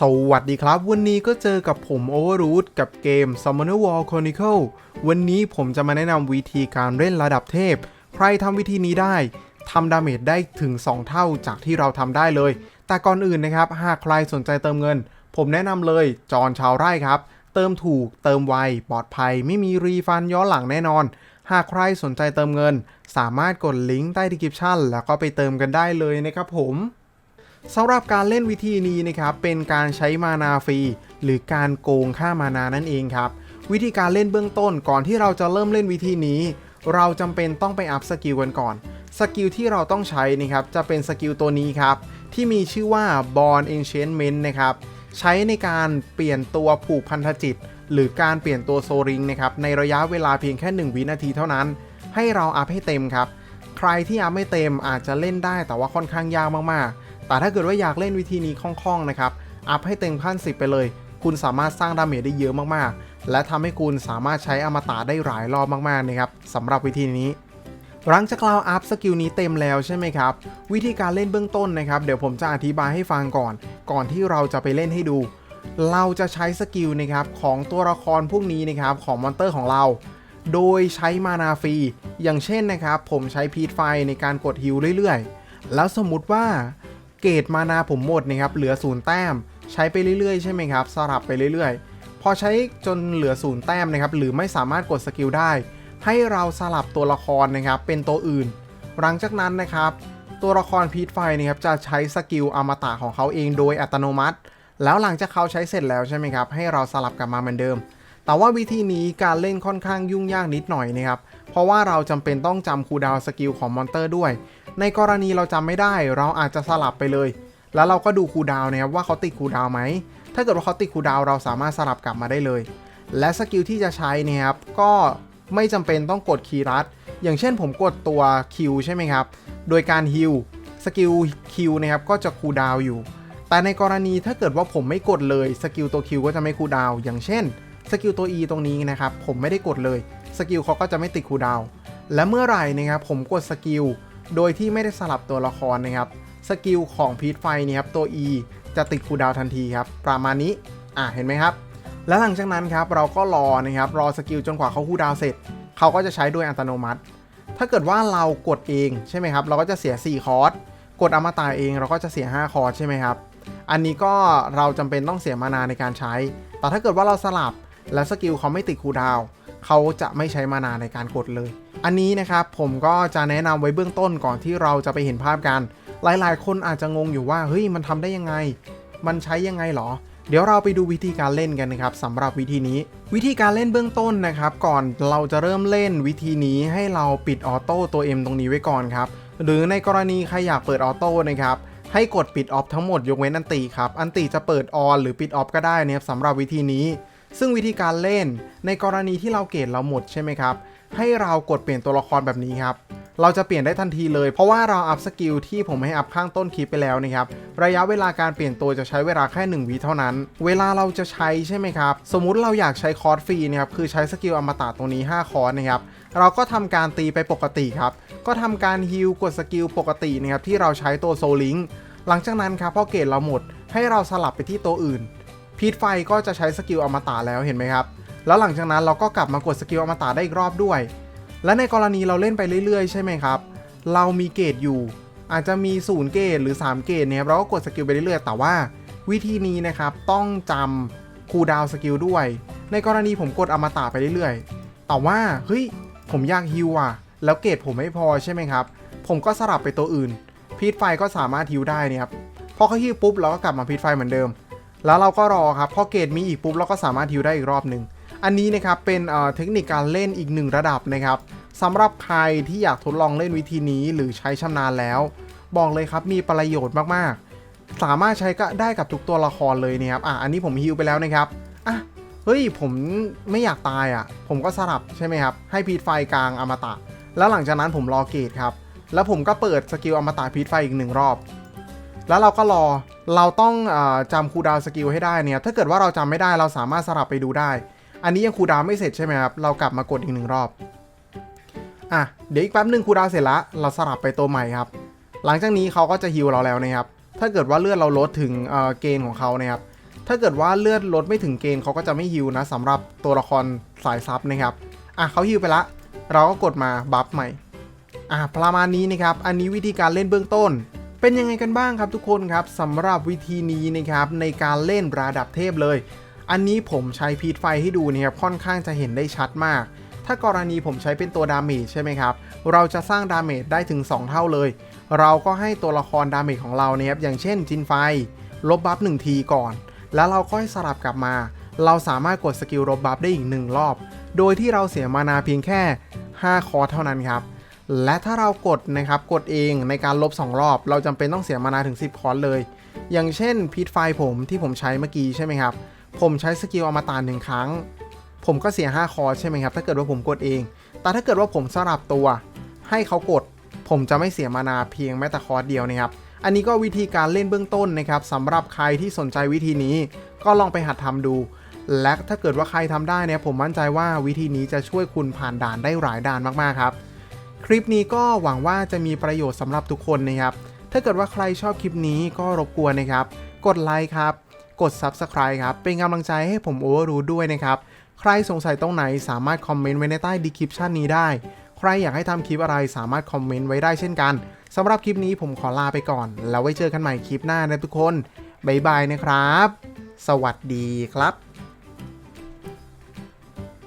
สวัสดีครับ วันนี้ก็เจอกับผม Overroot กับเกม Summoner War Chronicle วันนี้ผมจะมาแนะนำวิธีการเล่นระดับเทพ ใครทำวิธีนี้ได้ทำดาเมจได้ถึง 2 เท่าจากที่เราทำได้เลย แต่ก่อนอื่นนะครับ หากใครสนใจเติมเงิน ผมแนะนำเลยจอนชาวไร่ครับ เติมถูกเติมไวปลอดภัย ไม่มีรีฟันย้อนหลังแน่นอน หากใครสนใจเติมเงิน สามารถกดลิงก์ใต้ดีคริปชั่นแล้วก็ไปเติมกันได้เลยนะครับผม สำหรับการเล่นวิธีนี้นะครับเป็นการใช้มานาฟรีหรือการโกงค่ามานานั่นเองครับ วิธีการเล่นเบื้องต้นก่อนที่เราจะเริ่มเล่นวิธีนี้ เราจำเป็นต้องไปอัพสกิลกันก่อนสกิลที่เราต้องใช้นะครับจะเป็นสกิลตัวนี้ครับ ที่มีชื่อว่า Born Enchantment นะครับใช้ในการเปลี่ยนตัวผูกพันธจิต หรือการเปลี่ยนตัวโซริงนะครับในระยะเวลาเพียงแค่ 1 วินาทีเท่านั้น ให้เราอัพให้เต็มครับ ใครที่อัพไม่เต็มอาจจะเล่นได้แต่ว่าค่อนข้างยากมากๆ แต่ถ้าเกิดว่าอยากเล่นวิธีนี้คล่องๆนะครับ อัพให้เต็มขั้น 10 ไปเลย คุณสามารถสร้างดาเมจได้เยอะมากๆ และทำให้คุณสามารถใช้อมตะได้หลายรอบมากๆนะครับสำหรับวิธีนี้หลังจากเราอัพสกิลนี้เต็มแล้วใช่ไหมครับ วิธีการเล่นเบื้องต้นนะครับ เดี๋ยวผมจะอธิบายให้ฟังก่อน ก่อนที่เราจะไปเล่นให้ดู เราจะใช้สกิลนะครับของตัวละครพวกนี้นะครับของมอนเตอร์ของเรา โดยใช้มานาฟรีอย่างเช่นนะครับ ผมใช้พีทไฟในการกดฮิลเรื่อยๆ แล้วสมมุติว่า เกรดมานาผมหมดนะครับเหลือศูนย์แต้ม ใช้ไปเรื่อยๆใช่ไหมครับสลับไปเรื่อยๆ พอใช้จนเหลือศูนย์แต้มนะครับหรือไม่สามารถกดสกิลได้ ให้เราสลับตัวละครนะครับเป็นตัวอื่น หลังจากนั้นนะครับ ตัวละครพีทไฟนะครับจะใช้สกิลอมตะของเขาเองโดยอัตโนมัติ แล้วหลังจากเขาใช้เสร็จแล้วใช่ไหมครับให้เราสลับกลับมาเหมือนเดิม แต่ว่าวิธีนี้การเล่นค่อนข้างยุ่งยากนิดหน่อยนะครับ ราะว่าเราจำเป็นต้องจำคูดาวสกิลของมอนเตอร์ด้วย ในกรณีเราจำไม่ได้ เราอาจจะสลับไปเลย แล้วเราก็ดูคูดาวนะครับว่าเขาติดคูดาวไหม ถ้าเกิดว่าเขาติดคูดาวเราสามารถสลับกลับมาได้เลย และสกิลที่จะใช้เนยครับก็ไม่จำเป็นต้องกดคีย์รัดอย่างเช่นผมกดตัว Q ใช่ไหมครับ โดยการฮิลสกิล Q นะครับก็จะคูดาวอยู่ แต่ในกรณีถ้าเกิดว่าผมไม่กดเลยสกิลตัว Q ก็จะไม่คูดาวอย่างเช่น สกิลตัว E ตรงนี้นะครับผมไม่ได้กดเลย สกิลเขาก็จะไม่ติดคูดาว และเมื่อไหร่นะครับผมกดสกิลโดยที่ไม่ได้สลับตัวละครนะครับสกิลของพีทไฟนี่ครับตัว E จะติดคูดาวทันทีครับประมาณนี้อะเห็นไหมครับ และหลังจากนั้นครับเราก็รอนะครับรอสกิลจนกว่าเขาคูดาวเสร็จเขาก็จะใช้โดยอัตโนมัติ ถ้าเกิดว่าเรากดเองใช่ไหมครับเราก็จะเสีย 4 คอร์สกดอมตะเองเราก็จะเสีย 5 คอร์สใช่ไหมครับอันนี้ก็เราจำเป็นต้องเสียมานาในการใช้ แต่ถ้าเกิดว่าเราสลับ แล้วสกิลเขาไม่ติดคูดาวเขาจะไม่ใช้มานาในการกดเลย อันนี้นะครับผมก็จะแนะนำไว้เบื้องต้นก่อนที่เราจะไปเห็นภาพกัน หลายๆ คนอาจจะงงอยู่ว่าเฮ้ยมันทำได้ยังไง มันใช้ยังไงหรอ เดี๋ยวเราไปดูวิธีการเล่นกันนะครับสำหรับวิธีนี้ วิธีการเล่นเบื้องต้นนะครับ ก่อนเราจะเริ่มเล่นวิธีนี้ให้เราปิดออโต้ตัว M ตรงนี้ไว้ก่อนครับหรือในกรณีใครอยากเปิดออโต้นะครับให้กดปิดออฟทั้งหมดยกเว้นอันติครับ อันติจะเปิดออนหรือปิดออฟก็ได้นะครับสำหรับวิธีนี้ ซึ่งวิธีการเล่นในกรณีที่เราเกรดเราหมดใช่ไหมครับ ให้เรากดเปลี่ยนตัวละครแบบนี้ครับ เราจะเปลี่ยนได้ทันทีเลย เพราะว่าเราอัพสกิลที่ผมให้อัพข้างต้นคลิปไปแล้วนะครับ ระยะเวลาการเปลี่ยนตัวจะใช้เวลาแค่ 1วิเท่านั้น เวลาเราจะใช้ใช่ไหมครับ สมมุติเราอยากใช้คอร์สฟรีนะครับ คือใช้สกิลอมตะตรงนี้ 5 คอร์สนะครับ เราก็ทำการตีไปปกติครับ ก็ทำการฮิลกดสกิลปกตินะครับที่เราใช้ตัวโซลิงหลังจากนั้นครับพอเกรดเราหมด ให้เราสลับไปที่ตัวอื่น พีทไฟก็จะใช้สกิลอมตะแล้วเห็นไหมครับ แล้วหลังจากนั้นเราก็กลับมากดสกิลอมตะได้อีกรอบด้วย และในกรณีเราเล่นไปเรื่อยๆ ใช่ไหมครับ เรามีเกรดอยู่ อาจจะมี0เกรดหรือ 3 เกรดเนี่ยเราก็กดสกิลไปเรื่อยๆ แต่ว่าวิธีนี้นะครับต้องจำคูดาวสกิลด้วย ในกรณีผมกดอมตะไปเรื่อยๆ แต่ว่าเฮ้ยผมอยากฮิวอะ แล้วเกรดผมไม่พอใช่ไหมครับ ผมก็สลับไปตัวอื่น พีทไฟก็สามารถฮิวได้เนี่ยครับพอเขาฮิวปุ๊บเราก็กลับมาพีทไฟเหมือนเดิม แล้วเราก็รอครับพอเกรดมีอีกปุ๊บเราก็สามารถฮิวได้อีกรอบหนึ่งอันนี้นะครับเป็นเทคนิคการเล่นอีกหนึ่งระดับนะครับสำหรับใครที่อยากทดลองเล่นวิธีนี้หรือใช้ชำนาญแล้ว บอกเลยครับมีประโยชน์มากๆ สามารถใช้ก็ได้กับทุกตัวละครเลยนะครับอะอันนี้ผมฮิวไปแล้วนะครับอะเฮ้ยผมไม่อยากตายอะ ผมก็สลับใช่ไหมครับให้พีทไฟกลางอมตะ แล้วหลังจากนั้นผมรอเกตครับแล้วผมก็เปิดสกิลอมตะพีทไฟอีกหนึ่งรอบ แล้วเราก็รอ เราต้องอาจำคูดาวสกิลให้ได้เนี่ย ถ้าเกิดว่าเราจำไม่ได้เราสามารถสลับไปดูได้ อันนี้ยังคูดาวไม่เสร็จใช่ไหมครับ เรากลับมากดอีกหนึ่งรอบ อะ เดี๋ยวอีกแป๊บหนึ่งคูดาวเสร็จละ เราสลับไปตัวใหม่ครับ หลังจากนี้เขาก็จะฮิวเราแล้วนะครับ ถ้าเกิดว่าเลือดเราลดถึงเเกณฑ์ของเขานะครับ ถ้าเกิดว่าเลือดลดไม่ถึงเกณฑ์เขาก็จะไม่ฮิวนะสำหรับตัวละครสายซับนะครับ อะเขาฮิวไปละ เราก็กดมาบัฟใหม่ อะประมาณนี้นะครับ อันนี้วิธีการเล่นเบื้องต้น เป็นยังไงกันบ้างครับทุกคนครับสำหรับวิธีนี้นะครับในการเล่นระดับเทพเลย อันนี้ผมใช้พีทไฟให้ดูนะครับค่อนข้างจะเห็นได้ชัดมาก ถ้ากรณีผมใช้เป็นตัวดาเมจใช่ไหมครับ เราจะสร้างดาเมจได้ถึง 2 เท่าเลย เราก็ให้ตัวละครดาเมจของเราเนี่ยครับอย่างเช่นจินไฟ ลบบัฟ1ทีก่อน แล้วเราค่อยสลับกลับมา เราสามารถกดสกิลลบบัฟได้อีก 1 รอบ โดยที่เราเสียมานาเพียงแค่ 5 คอร์เท่านั้นครับ และถ้าเรากดนะครับกดเองในการลบ 2 รอบ เราจำเป็นต้องเสียมานาถึง 10 คอร์สเลย อย่างเช่นพีทไฟผมที่ผมใช้เมื่อกี้ใช่ไหมครับ ผมใช้สกิลอมตะหนึ่งครั้ง ผมก็เสีย 5 คอร์สใช่ไหมครับ ถ้าเกิดว่าผมกดเอง แต่ถ้าเกิดว่าผมสลับตัว ให้เขากด ผมจะไม่เสียมานาเพียงแม้แต่คอร์สเดียวนะครับอันนี้ก็วิธีการเล่นเบื้องต้นนะครับสำหรับใครที่สนใจวิธีนี้ ก็ลองไปหัดทำดู และถ้าเกิดว่าใครทำได้เนี่ยผมมั่นใจว่าวิธีนี้จะช่วยคุณผ่านด่านได้หลายด่านมากๆครับ คลิปนี้ก็หวังว่าจะมีประโยชน์สำหรับทุกคนนะครับ ถ้าเกิดว่าใครชอบคลิปนี้ก็รบกวนนะครับ กดไลค์ครับ กด Subscribe ครับ เป็นกำลังใจให้ผมโอเวอร์รูด้วยนะครับ ใครสงสัยตรงไหนสามารถคอมเมนต์ไว้ในใต้ดีคริปชันนี้ได้ ใครอยากให้ทำคลิปอะไรสามารถคอมเมนต์ไว้ได้เช่นกันสำหรับคลิปนี้ผมขอลาไปก่อน แล้วไว้เจอกันใหม่คลิปหน้านะทุกคนบ๊ายบายนะครับ สวัสดีครับ